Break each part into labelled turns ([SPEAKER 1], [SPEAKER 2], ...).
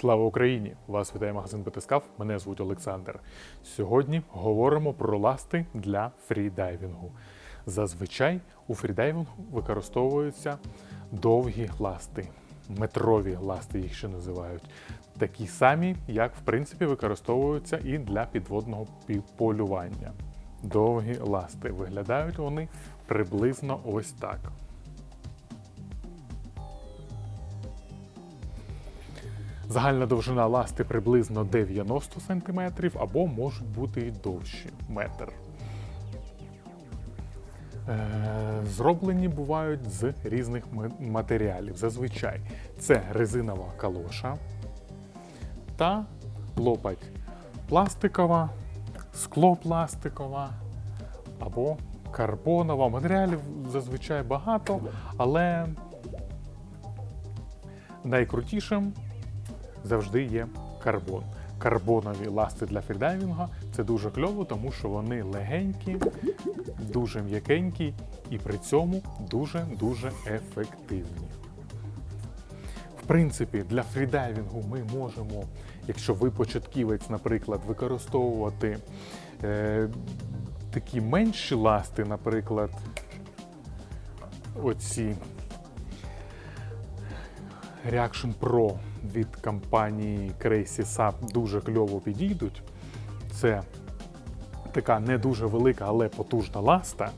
[SPEAKER 1] Слава Україні! Вас вітає магазин Батискаф. Мене звуть Олександр. Сьогодні говоримо про ласти для фрідайвінгу. Зазвичай у фрідайвінгу використовуються довгі ласти, метрові ласти їх ще називають. Такі самі, як в принципі використовуються і для підводного пі- полювання. Довгі ласти. Виглядають вони приблизно ось так. Загальна довжина ласти приблизно 90 см або можуть бути і довші метр. Е, Зроблені бувають з різних матеріалів. Зазвичай це резинова калоша та лопать пластикова, скло пластикова або карбонова. Матеріалів зазвичай багато, але найкрутішим завжди є карбон. Карбонові ласти для фрідайвінга це дуже кльово, тому що вони легенькі, дуже м'якенькі і при цьому дуже-дуже ефективні. В принципі, для фрідайвінгу ми можемо, якщо ви початківець, наприклад, використовувати е, такі менші ласти, наприклад, оці Reaction Pro від компанії Crazy Sub дуже кльово підійдуть. Це така не дуже велика, але потужна ласта.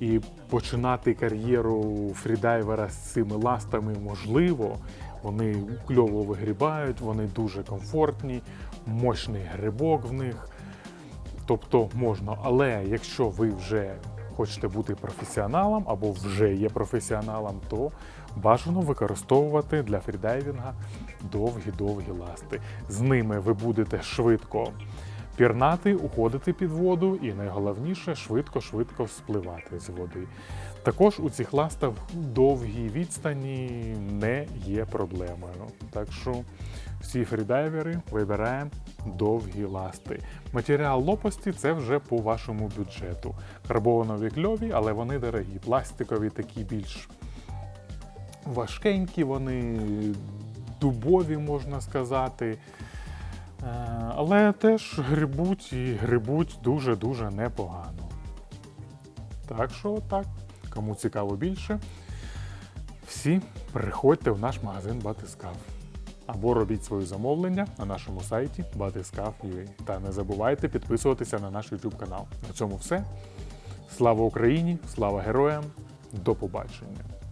[SPEAKER 1] І починати кар'єру фрідайвера з цими ластами можливо. Вони кльово вигрібають, вони дуже комфортні, мощний грибок в них. Тобто можна, але якщо ви вже хочете бути професіоналом або вже є професіоналом, то бажано використовувати для фрідайвінга довгі-довгі ласти. З ними ви будете швидко пірнати, уходити під воду і найголовніше швидко-швидко спливати з води. Також у цих ластах довгі відстані не є проблемою. Так що всі фрідайвери вибираємо довгі ласти. Матеріал лопасті це вже по вашому бюджету. Карбонові кльові, але вони дорогі. Пластикові такі більш важкенькі, вони дубові, можна сказати. Е, Але теж грибуть і грибуть дуже-дуже непогано. Так що так, кому цікаво більше, всі приходьте в наш магазин Батискаф. Або робіть свої замовлення на нашому сайті Batiscaf.ua. Та не забувайте підписуватися на наш YouTube канал. На цьому все. Слава Україні! Слава героям! До побачення!